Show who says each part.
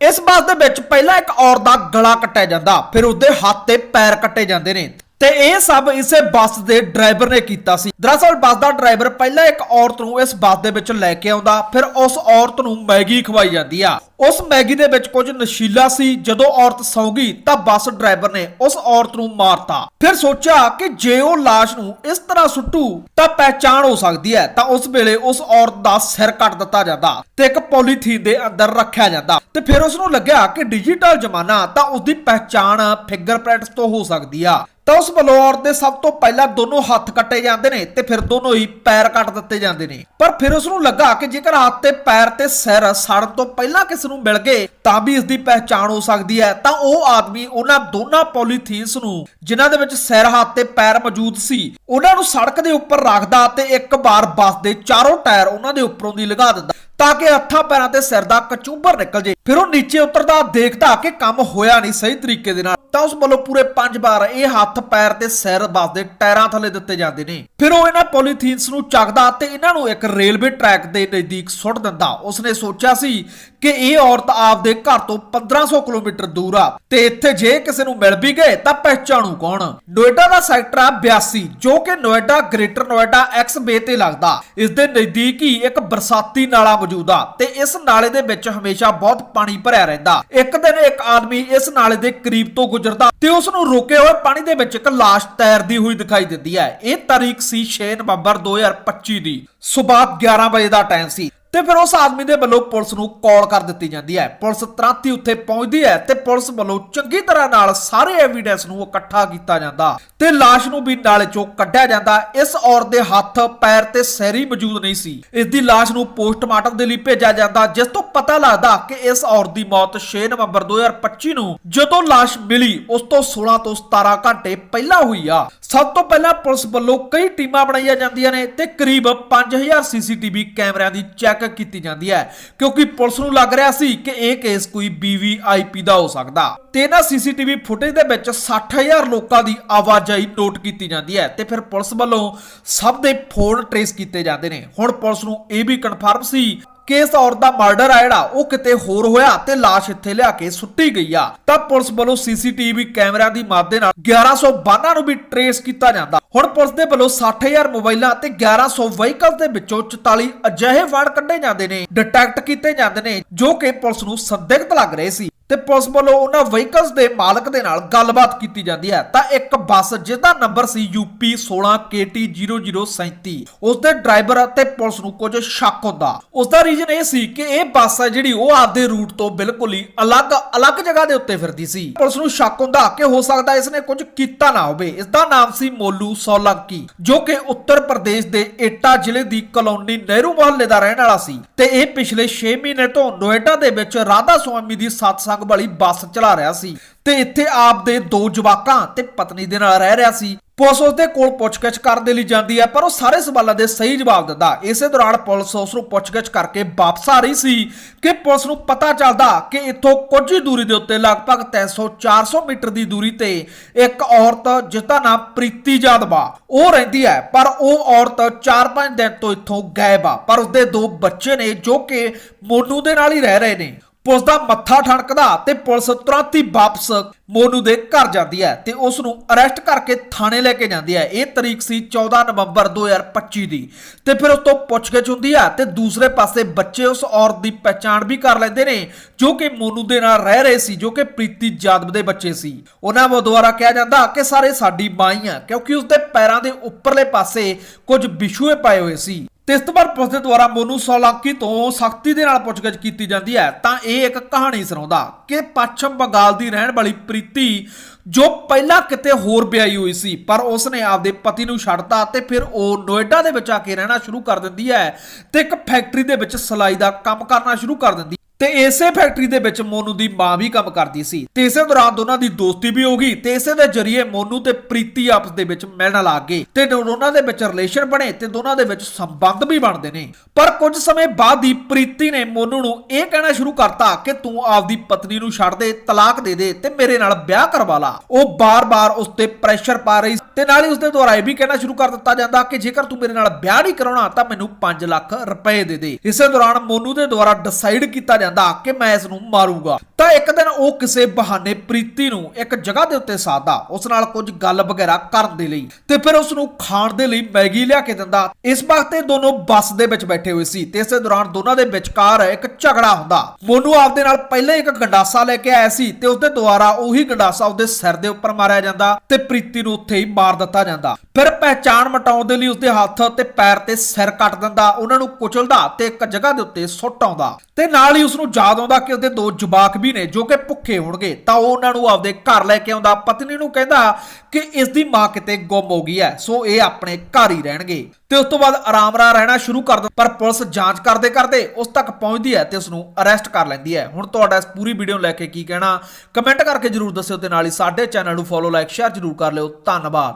Speaker 1: ਇਸ ਬੱਸ ਦੇ ਵਿੱਚ ਪਹਿਲਾਂ ਇੱਕ ਔਰਤ ਦਾ ਗਲਾ ਕੱਟਿਆ ਜਾਂਦਾ, ਫਿਰ ਉਸਦੇ ਹੱਥ ਤੇ ਪੈਰ ਕੱਟੇ ਜਾਂਦੇ ਨੇ। ਤੇ ਇਹ ਸਭ ਇਸੇ ਬੱਸ ਦੇ ਡਰਾਈਵਰ ਨੇ ਕੀਤਾ ਸੀ। ਦਰਅਸਲ ਬੱਸ ਦਾ ਡਰਾਈਵਰ ਪਹਿਲਾਂ ਇੱਕ ਔਰਤ ਨੂੰ ਇਸ ਬੱਸ ਦੇ ਵਿੱਚ ਲੈ ਕੇ ਆਉਂਦਾ, ਫਿਰ ਉਸ ਔਰਤ ਨੂੰ ਮੈਗੀ ਖਵਾਈ ਜਾਂਦੀ ਆ। ਉਸ ਮੈਗੀ ਦੇ ਵਿੱਚ ਕੁਝ ਨਸ਼ੀਲਾ ਸੀ। ਜਦੋਂ ਔਰਤ ਸੌਂ ਗਈ ਤਾਂ ਬੱਸ ਡਰਾਈਵਰ ਨੇ ਉਸ ਔਰਤ ਨੂੰ ਮਾਰਤਾ। ਫਿਰ ਸੋਚਿਆ ਕਿ ਜੇ ਉਹ ਲਾਸ਼ ਨੂੰ ਇਸ ਤਰ੍ਹਾਂ ਸੁੱਟੂ, ਤਾਂ ਪਹਿਚਾਣ ਹੋ ਸਕਦੀ ਹੈ। ਤਾਂ ਉਸ ਵੇਲੇ ਉਸ ਔਰਤ ਦਾ ਸਿਰ ਕੱਟ ਦਿੱਤਾ ਜਾਂਦਾ ਤੇ ਇੱਕ ਪੋਲੀਥੀਨ ਦੇ ਅੰਦਰ ਰੱਖਿਆ ਜਾਂਦਾ। ਤੇ ਫਿਰ ਉਸ ਨੂੰ ਲੱਗਿਆ ਕਿ ਡਿਜੀਟਲ ਜ਼ਮਾਨਾ ਤਾਂ ਉਸ ਦੀ ਪਹਿਚਾਣ ਫਿੰਗਰਪ੍ਰਿੰਟਸ ਤੋਂ ਹੋ ਸਕਦੀ ਆ। ਤਾਂ ਉਸ ਬਲੌਰ ਦੇ ਸਭ ਤੋਂ ਪਹਿਲਾਂ ਦੋਨੋਂ ਹੱਥ ਕੱਟੇ ਜਾਂਦੇ ਨੇ ਤੇ ਫਿਰ ਦੋਨੋਂ ਹੀ ਪੈਰ ਕੱਟ ਦਿੱਤੇ ਜਾਂਦੇ ਨੇ। ਪਰ ਫਿਰ ਉਸ ਨੂੰ ਲੱਗਾ ਕਿ ਜੇਕਰ ਹੱਥ ਤੇ ਪੈਰ ਤੇ ਸਿਰ ਸੜਨ ਤੋਂ ਪਹਿਲਾਂ ਕਿਸ ਨੂੰ ਮਿਲ ਗਏ, ਤਾਂ ਵੀ ਇਸ ਦੀ ਪਹਿਚਾਣ ਹੋ ਸਕਦੀ ਹੈ। ਤਾਂ ਉਹ ਆਦਮੀ ਉਹਨਾਂ ਦੋਨਾਂ ਪੋਲੀਥੀਨਸ ਨੂੰ, ਜਿਨ੍ਹਾਂ ਦੇ ਵਿੱਚ ਸਿਰ, ਹੱਥ ਤੇ ਪੈਰ ਮੌਜੂਦ ਸੀ, ਉਹਨਾਂ ਨੂੰ ਸੜਕ ਦੇ ਉੱਪਰ ਰੱਖਦਾ ਤੇ ਇੱਕ ਵਾਰ ਬੱਸ ਦੇ ਚਾਰੋਂ ਟਾਇਰ ਉਹਨਾਂ ਦੇ ਉੱਪਰੋਂ ਦੀ ਲਗਾ ਦਿੰਦਾ, ਤਾਂ ਕਿ ਹੱਥਾਂ ਪੈਰਾਂ ਤੇ ਸਿਰ ਦਾ ਕਚੂਬਰ ਨਿਕਲ ਜੇ। ਫਿਰ ਉਹ ਨੀਚੇ ਉਤਰਦਾ ਦੇਖਦਾ ਕਿ ਕੰਮ ਹੋਇਆ ਨਹੀਂ ਸਹੀ ਤਰੀਕੇ ਦੇ ਨਾਲ। ਤਾਂ ਉਸ ਵੱਲੋਂ ਪੂਰੇ ਪੰਜ ਵਾਰ ਇਹ ਹੱਥ ਪੈਰ ਤੇ ਸਿਰ ਬੱਸ ਟਾਇਰਾਂ ਥੱਲੇ ਦਿੱਤੇ ਜਾਂਦੇ ਨੇ। ਫਿਰ ਉਹ ਇਹਨਾਂ ਪੋਲੀਥੀਨਸ ਨੂੰ ਚੱਕਦਾ ਤੇ ਇਹਨਾਂ ਨੂੰ ਇੱਕ ਰੇਲਵੇ ਟਰੈਕ ਦੇ ਨਜ਼ਦੀਕ ਸੁੱਟ ਦਿੰਦਾ। ਉਸਨੇ ਸੋਚਿਆ ਸੀ ਕਿ ਇਹ ਔਰਤ ਆਪਦੇ ਘਰ ਤੋਂ 1500 ਕਿਲੋਮੀਟਰ ਦੂਰ ਆ ਤੇ ਇੱਥੇ ਜੇ ਕਿਸੇ ਨੂੰ ਮਿਲ ਵੀ ਗਏ ਤਾਂ ਪਹਿਚਾਣੂ ਕੌਣ? ਨੋਇਡਾ ਦਾ ਸੈਕਟਰ ਆ 82 ਜੋ ਕਿ ਨੋਇਡਾ, ਗ੍ਰੇਟਰ ਨੋਇਡਾ ਐਕਸ ਬੇ ਤੇ ਲੱਗਦਾ। ਇਸ ਦੇ ਨਜ਼ਦੀਕ ਹੀ ਇੱਕ ਬਰਸਾਤੀ ਨਾਲਾ ਮੌਜੂਦ ਆ ਤੇ ਇਸ ਨਾਲੇ ਦੇ ਵਿੱਚ ਹਮੇਸ਼ਾ ਬਹੁਤ ਪਾਣੀ ਭਰਿਆ ਰਹਿੰਦਾ। ਇੱਕ ਦਿਨ ਇੱਕ ਆਦਮੀ ਇਸ ਨਾਲੇ ਦੇ ਕਰੀਬ ਤੋਂ ਗੁਜ਼ਰਦਾ ਤੇ ਉਸ ਨੂੰ ਰੋਕੇ ਹੋਏ ਪਾਣੀ ਦੇ ਵਿੱਚ ਇੱਕ ਲਾਸ਼ ਤੈਰਦੀ ਹੋਈ ਦਿਖਾਈ ਦਿੰਦੀ ਹੈ। ਇਹ ਤਾਰੀਖ ਸੀ 6 ਨਵੰਬਰ 2025 ਦੀ। ਸਵੇਰ 11 ਵਜੇ ਦਾ ਟਾਈਮ ਸੀ। ਤੇ ਫਿਰ ਉਸ ਆਦਮੀ ਦੇ ਵੱਲੋਂ ਪੁਲਿਸ ਨੂੰ ਕਾਲ ਕਰ ਦਿੱਤੀ ਜਾਂਦੀ ਹੈ। ਪੁਲਿਸ ਤੁਰੰਤ ਹੀ ਉੱਥੇ ਪਹੁੰਚਦੀ ਹੈ ਤੇ ਪੁਲਿਸ ਵੱਲੋਂ ਚੰਗੀ ਤਰ੍ਹਾਂ ਨਾਲ ਸਾਰੇ ਐਵੀਡੈਂਸ ਨੂੰ ਇਕੱਠਾ ਕੀਤਾ ਜਾਂਦਾ। ਤੇ ਲਾਸ਼ ਨੂੰ ਵੀ ਨਾਲੇ ਚੋਂ ਕੱਢਿਆ ਜਾਂਦਾ। ਇਸ ਔਰਤ ਦੇ ਹੱਥ, ਪੈਰ ਤੇ ਸੈਰੀ ਮੌਜੂਦ ਨਹੀਂ ਸੀ। ਇਸ ਦੀ ਲਾਸ਼ ਨੂੰ ਪੋਸਟਮਾਰਟਮ ਦੇ ਲਈ ਭੇਜਿਆ ਜਾਂਦਾ, ਜਿਸ ਤੋਂ ਪਤਾ ਲੱਗਦਾ ਕਿ ਇਸ ਔਰਤ ਦੀ ਮੌਤ 6 ਨਵੰਬਰ 2025 ਨੂੰ ਜਦੋਂ ਲਾਸ਼ ਮਿਲੀ, ਉਸ ਤੋਂ 16 ਤੋਂ 17 ਘੰਟੇ ਪਹਿਲਾਂ ਹੋਈ ਆ। ਸਭ ਤੋਂ ਪਹਿਲਾਂ ਪੁਲਿਸ ਵੱਲੋਂ ਕਈ ਟੀਮਾਂ ਬਣਾਈਆਂ ਜਾਂਦੀਆਂ ਨੇ ਤੇ ਕਰੀਬ 5000 ਸੀਸੀਟੀਵੀ ਕੈਮਰਿਆਂ ਦੀ ਚੈੱਕ ਕੀਤੀ ਜਾਂਦੀ ਹੈ, ਕਿਉਂਕਿ ਪੁਲਿਸ ਨੂੰ ਲੱਗ ਰਿਹਾ ਸੀ ਕਿ ਇਹ ਕੇਸ ਕੋਈ ਵੀਵੀਆਈਪੀ ਦਾ ਹੋ ਸਕਦਾ। ਤੇ ਇਹਨਾਂ ਸੀਸੀਟੀਵੀ ਫੁਟੇਜ ਦੇ ਵਿੱਚ 60000 ਲੋਕਾਂ ਦੀ ਆਵਾਜਾਈ ਨੋਟ ਕੀਤੀ ਜਾਂਦੀ ਹੈ ਤੇ ਫਿਰ ਪੁਲਿਸ ਵੱਲੋਂ ਸਭ ਦੇ ਫੋਨ ਟਰੇਸ ਕੀਤੇ ਜਾਂਦੇ ਨੇ। ਹੁਣ ਪੁਲਿਸ ਨੂੰ ਇਹ ਵੀ ਕਨਫਰਮ ਸੀ ਕਿ ਇਸ ਔਰਤ ਦਾ ਮਰਡਰ ਆ ਜਿਹੜਾ, ਉਹ ਕਿਤੇ ਹੋਰ ਹੋਇਆ ਤੇ ਲਾਸ਼ ਇੱਥੇ ਲਿਆ ਕੇ ਸੁੱਟੀ ਗਈ ਆ। ਤਾਂ ਪੁਲਿਸ ਵੱਲੋਂ ਸੀਸੀਟੀਵੀ ਕੈਮਰਿਆਂ ਦੀ ਮਦਦ ਦੇ ਨਾਲ 1100 ਬਾਨਾਂ ਨੂੰ ਵੀ ਟਰੇਸ ਕੀਤਾ ਜਾਂਦਾ। ਹੁਣ ਪੁਲਿਸ ਦੇ ਵੱਲੋਂ 60000 ਮੋਬਾਈਲਾਂ ਤੇ 1100 ਵਹੀਕਲ ਦੇ ਵਿੱਚੋਂ 44 ਅਜਿਹੇ ਵਾਰ ਕੱਢੇ ਜਾਂਦੇ ਨੇ ਡਿਟੈਕਟ ਕੀਤੇ ਜਾਂਦੇ ਨੇ, ਜੋ ਕਿ ਪੁਲਿਸ ਨੂੰ ਸੰਦਿਗਧ ਲੱਗ ਰਹੇ ਸੀ। ਤੇ ਪੁਲਿਸ ਵੱਲੋਂ ਉਹਨਾਂ ਵਹੀਕਲਸ ਦੇ ਮਾਲਕ ਦੇ ਨਾਲ ਗੱਲਬਾਤ ਕੀਤੀ ਜਾਂਦੀ ਹੈ। ਤਾਂ ਇੱਕ ਬੱਸ ਜਿਹਦਾ ਨੰਬਰ ਸੀ UP 16KT0037 ਉਸ ਦੇ ਡਰਾਈਵਰ ਅਤੇ ਪੁਲਿਸ ਨੂੰ ਕੁਝ ਸ਼ੱਕ ਹੁੰਦਾ। ਉਸ ਦਾ ਰੀਜ਼ਨ ਇਹ ਸੀ ਕਿ ਇਹ ਬੱਸ ਹੈ ਜਿਹੜੀ ਉਹ ਆਪਦੇ ਰੂਟ ਤੋਂ ਬਿਲਕੁਲ ਹੀ ਅਲੱਗ-ਅਲੱਗ ਜਗ੍ਹਾ ਦੇ ਉੱਤੇ ਫਿਰਦੀ ਸੀ। ਪੁਲਿਸ ਨੂੰ ਸ਼ੱਕ ਹੁੰਦਾ ਕਿ ਹੋ ਸਕਦਾ ਇਸ ਨੇ ਕੁਝ ਕੀਤਾ ਨਾ ਹੋਵੇ। ਇਸ ਦਾ ਨਾਮ ਸੀ ਮੋਲੂ ਸੋਲੰਕੀ, ਜੋ ਕਿ ਉੱਤਰ ਪ੍ਰਦੇਸ਼ ਦੇ ਏਟਾ ਜ਼ਿਲ੍ਹੇ ਦੀ ਕਲੋਨੀ ਨਹਿਰੂ ਮੁਹੱਲੇ ਦਾ ਰਹਿਣ ਵਾਲਾ ਸੀ। ਤੇ ਇਹ ਪਿਛਲੇ 6 ਮਹੀਨੇ ਤੋਂ ਨੋਇਡਾ ਦੇ ਵਿੱਚ ਰਾਧਾ ਸੁਆਮੀ ਦੀ ਸਤਸੰਗ ਵਾਲੀ ਬੱਸ ਚਲਾ ਰਿਹਾ ਸੀ ਤੇ ਇੱਥੇ ਆਪ ਦੇ ਦੋ ਜਵਾਕਾਂ ਤੇ ਪਤਨੀ ਦੇ ਨਾਲ ਰਹਿ ਰਿਹਾ ਸੀ। ਪੁਲਿਸ ਉਸ ਦੇ ਕੋਲ ਪੁੱਛਗਿੱਛ ਕਰਨ ਦੇ ਲਈ ਜਾਂਦੀ ਹੈ, ਪਰ ਉਹ ਸਾਰੇ ਸਵਾਲਾਂ ਦੇ ਸਹੀ ਜਵਾਬ ਦਿੰਦਾ। ਇਸੇ ਦੌਰਾਨ ਪੁਲਿਸ ਉਸ ਨੂੰ ਪੁੱਛਗਿੱਛ ਕਰਕੇ ਵਾਪਸ ਆ ਰਹੀ ਸੀ ਕਿ ਪੁਲਿਸ ਨੂੰ ਪਤਾ ਚੱਲਦਾ ਕਿ ਇੱਥੋਂ ਕੁਝ ਹੀ ਦੂਰੀ ਦੇ ਉੱਤੇ ਲਗਭਗ 300-400 ਮੀਟਰ ਦੀ ਦੂਰੀ ਤੇ ਇੱਕ ਔਰਤ ਜਿਸ ਦਾ ਨਾਮ ਪ੍ਰੀਤੀ ਜਾਦਵਾ ਉਹ ਰਹਿੰਦੀ ਹੈ, ਪਰ ਉਹ ਔਰਤ 4-5 ਦਿਨ ਤੋਂ ਇੱਥੋਂ ਗਾਇਬ ਆ। ਪਰ ਉਸਦੇ ਦੋ ਬੱਚੇ ਨੇ ਜੋ ਕਿ ਮੋਨੂ ਦੇ ਨਾਲ ਹੀ ਰਹਿ ਰਹੇ ਨੇ। ਪੁਲਿਸ ਦਾ ਮੱਥਾ ਠਣਕਦਾ ਤੇ ਪੁਲਿਸ ਤੁਰੰਤ ਹੀ ਵਾਪਸ ਮੋਨੂ ਦੇ ਘਰ ਜਾਂਦੀ ਹੈ ਤੇ ਉਸ ਨੂੰ ਅਰੈਸਟ ਕਰਕੇ ਥਾਣੇ ਲੈ ਕੇ ਜਾਂਦੀ ਹੈ। ਇਹ ਤਰੀਕ ਸੀ 14 ਨਵੰਬਰ 2025 ਦੀ। ਤੇ ਫਿਰ ਉਸ ਤੋਂ ਪੁੱਛਗਿੱਛ ਹੁੰਦੀ ਹੈ ਤੇ ਦੂਸਰੇ ਪਾਸੇ ਬੱਚੇ ਉਸ ਔਰਤ ਦੀ ਪਛਾਣ ਵੀ ਕਰ ਲੈਂਦੇ ਨੇ, ਜੋ ਕਿ ਮੋਨੂ ਦੇ ਨਾਲ ਰਹਿ ਰਹੇ ਸੀ, ਜੋ ਕਿ ਪ੍ਰੀਤੀ ਜਾਦਵ ਦੇ ਬੱਚੇ ਸੀ। ਉਹਨਾਂ ਵੱਲੋਂ ਦੁਆਰਾ ਕਿਹਾ ਜਾਂਦਾ ਕਿ ਸਾਰੇ ਸਾਡੀ ਮਾਂ ਹੀ ਆ, ਕਿਉਂਕਿ ਉਸ ਦੇ ਪੈਰਾਂ ਦੇ ਉੱਪਰਲੇ ਪਾਸੇ ਕੁਝ ਵਿਛੂਏ ਪਾਏ ਹੋਏ ਸੀ। ਤੇ ਇਸ ਤੋਂ ਬਾਅਦ ਪੁਲਿਸ ਦੇ ਦੁਆਰਾ ਮੋਨੂ ਸੋਲੰਕੀ ਤੋਂ ਸਖਤੀ ਦੇ ਨਾਲ ਪੁੱਛਗਿੱਛ ਕੀਤੀ ਜਾਂਦੀ ਹੈ, ਤਾਂ ਇਹ ਇੱਕ ਕਹਾਣੀ ਸੁਣਾਉਂਦਾ ਕਿ ਪੱਛਮ ਬੰਗਾਲ ਦੀ ਰਹਿਣ ਵਾਲੀ ਪ੍ਰੀਤੀ ਜੋ ਪਹਿਲਾਂ ਕਿਤੇ ਹੋਰ ਵਿਆਹੀ ਹੋਈ ਸੀ, ਪਰ ਉਸਨੇ ਆਪਦੇ ਪਤੀ ਨੂੰ ਛੱਡਤਾ ਤੇ ਫਿਰ ਉਹ ਨੋਇਡਾ ਦੇ ਵਿੱਚ ਆ ਕੇ ਰਹਿਣਾ ਸ਼ੁਰੂ ਕਰ ਦਿੰਦੀ ਹੈ ਤੇ ਇੱਕ ਫੈਕਟਰੀ ਦੇ ਵਿੱਚ ਸਲਾਈ ਦਾ ਕੰਮ ਕਰਨਾ ਸ਼ੁਰੂ ਕਰ ਦਿੰਦੀ ਤੇ ਇਸੇ ਫੈਕਟਰੀ ਦੇ ਵਿੱਚ ਮੋਨੂ ਦੀ ਮਾਂ ਵੀ ਕੰਮ ਕਰਦੀ ਸੀ। ਤੇ ਇਸੇ ਦੌਰਾਨ ਦੋਨਾਂ ਦੀ ਦੋਸਤੀ ਵੀ ਹੋ ਗਈ ਤੇ ਇਸੇ ਦੇ ਜ਼ਰੀਏ ਮੋਨੂ ਤੇ ਪ੍ਰੀਤੀ ਆਪਸ ਦੇ ਵਿੱਚ ਮਿਲਣ ਲੱਗ ਗਏ ਤੇ ਦੋਨਾਂ ਦੇ ਵਿੱਚ ਰਿਲੇਸ਼ਨ ਬਣੇ ਤੇ ਦੋਨਾਂ ਦੇ ਵਿੱਚ ਸੰਬੰਧ ਵੀ ਬਣਦੇ ਨੇ। ਪਰ ਕੁਝ ਸਮੇਂ ਬਾਅਦ ਹੀ ਪ੍ਰੀਤੀ ਨੇ ਮੋਨੂ ਨੂੰ ਇਹ ਕਹਿਣਾ ਸ਼ੁਰੂ ਕਰਤਾ ਕਿ ਤੂੰ ਆਪਦੀ ਪਤਨੀ ਨੂੰ ਛੱਡ ਦੇ, ਤਲਾਕ ਦੇ ਦੇ ਤੇ ਮੇਰੇ ਨਾਲ ਵਿਆਹ ਕਰਵਾ ਲਾ। ਉਹ ਬਾਰ-ਬਾਰ ਉਸ ਤੇ ਪ੍ਰੈਸ਼ਰ ਪਾ ਰਹੀ ਤੇ ਨਾਲ ਹੀ ਉਸ ਦੇ ਦੁਆਰਾ ਇਹ ਵੀ ਕਹਿਣਾ ਸ਼ੁਰੂ ਕਰ ਦਿੱਤਾ ਜਾਂਦਾ ਕਿ ਜੇਕਰ ਤੂੰ ਮੇਰੇ ਨਾਲ ਵਿਆਹ ਨਹੀਂ ਕਰਾਉਣਾ ਤਾਂ ਮੈਨੂੰ 5 ਲੱਖ ਰੁਪਏ ਦੇ ਦੇ। ਇਸੇ ਦੌਰਾਨ ਮੋਨੂ ਦੇ ਦੁਆਰਾ ਡਿਸਾਈਡ ਕੀਤਾ ਜਾਂਦਾ ਕਿ ਮੈਂ ਇਸ ਨੂੰ ਮਾਰੂੰਗਾ। ਤਾਂ ਇੱਕ ਦਿਨ ਉਹ ਕਿਸੇ ਬਹਾਨੇ ਪ੍ਰੀਤੀ ਨੂੰ ਇੱਕ ਜਗ੍ਹਾ ਦੇ ਉੱਤੇ ਸਾਦਾ ਉਸ ਨਾਲ ਕੁਝ ਗੱਲ ਵਗੈਰਾ ਕਰਨ ਦੇ ਲਈ ਤੇ ਫਿਰ ਉਸ ਨੂੰ ਖਾਣ ਦੇ ਲਈ ਮੈਗੀ ਲਿਆ ਕੇ ਦਿੰਦਾ। ਇਸ ਵਕਤ ਇਹ ਦੋਨੋਂ ਬੱਸ ਦੇ ਵਿੱਚ ਬੈਠੇ ਹੋਏ ਸੀ ਤੇ ਇਸੇ ਦੌਰਾਨ ਦੋਨਾਂ ਦੇ ਵਿਚਕਾਰ ਇੱਕ ਝਗੜਾ ਹੁੰਦਾ। ਮੋਨੂ ਆਪਦੇ ਨਾਲ ਪਹਿਲਾਂ ਇੱਕ ਗੰਡਾਸਾ ਲੈ ਕੇ ਆਇਆ ਸੀ ਤੇ ਉਸਦੇ ਦੁਆਰਾ ਉਹੀ ਗੰਡਾਸਾ ਉਹਦੇ ਸਿਰ ਦੇ ਉੱਪਰ ਮਾਰਿਆ ਜਾਂਦਾ ਤੇ ਪ੍ਰੀਤੀ ਨੂੰ ਉੱਥੇ ਹੀ ਮਾਰ ਦਿੱਤਾ ਜਾਂਦਾ। ਫਿਰ ਪਹਿਚਾਣ ਮਟਾਉਣ ਦੇ ਲਈ ਉਸਦੇ ਹੱਥ ਤੇ ਪੈਰ ਤੇ ਸਿਰ ਕੱਟ ਦਿੰਦਾ, ਉਹਨਾਂ ਨੂੰ ਕੁਚਲਦਾ ਤੇ ਇੱਕ ਜਗ੍ਹਾ ਦੇ ਉੱਤੇ ਸੁੱਟ ਆਉਂਦਾ। ਤੇ ਨਾਲ ਹੀ ਉਸ ਨੂੰ ਯਾਦ ਆਉਂਦਾ ਕਿ ਉਹਦੇ ਦੋ ਜਵਾਕ ਵੀ ਨੇ ਜੋ ਕਿ ਭੁੱਖੇ ਹੋਣਗੇ, ਤਾਂ ਉਹ ਉਹਨਾਂ ਨੂੰ ਆਪਦੇ ਘਰ ਲੈ ਕੇ ਆਉਂਦਾ। ਪਤਨੀ ਨੂੰ ਕਹਿੰਦਾ ਕਿ ਇਸ ਦੀ ਮਾਂ ਕਿਤੇ ਗੁੰਮ ਹੋ ਗਈ ਹੈ, ਸੋ ਇਹ ਆਪਣੇ ਘਰ ਹੀ ਰਹਿਣਗੇ। ਤੇ ਉਸ ਤੋਂ ਬਾਅਦ ਆਰਾਮ ਨਾਲ ਰਹਿਣਾ ਸ਼ੁਰੂ ਕਰ ਦਿੰਦਾ, ਪਰ ਪੁਲਿਸ ਜਾਂਚ ਕਰਦੇ ਕਰਦੇ ਉਸ ਤੱਕ ਪਹੁੰਚਦੀ ਹੈ ਤੇ ਉਸ ਨੂੰ ਅਰੈਸਟ ਕਰ ਲੈਂਦੀ ਹੈ। ਹੁਣ ਤੁਹਾਡਾ ਇਸ ਪੂਰੀ ਵੀਡੀਓ ਨੂੰ ਲੈ ਕੇ ਕੀ ਕਹਿਣਾ? ਕਮੈਂਟ ਕਰਕੇ ਜਰੂਰ ਦੱਸਿਓ ਤੇ ਨਾਲ ਹੀ ਸਾਡੇ ਚੈਨਲ ਨੂੰ ਫੋਲੋ ਲਾਈਕ ਸ਼ੇਅਰ ਜਰੂਰ ਕਰ ਲਿਓ। ਧੰਨਵਾਦ।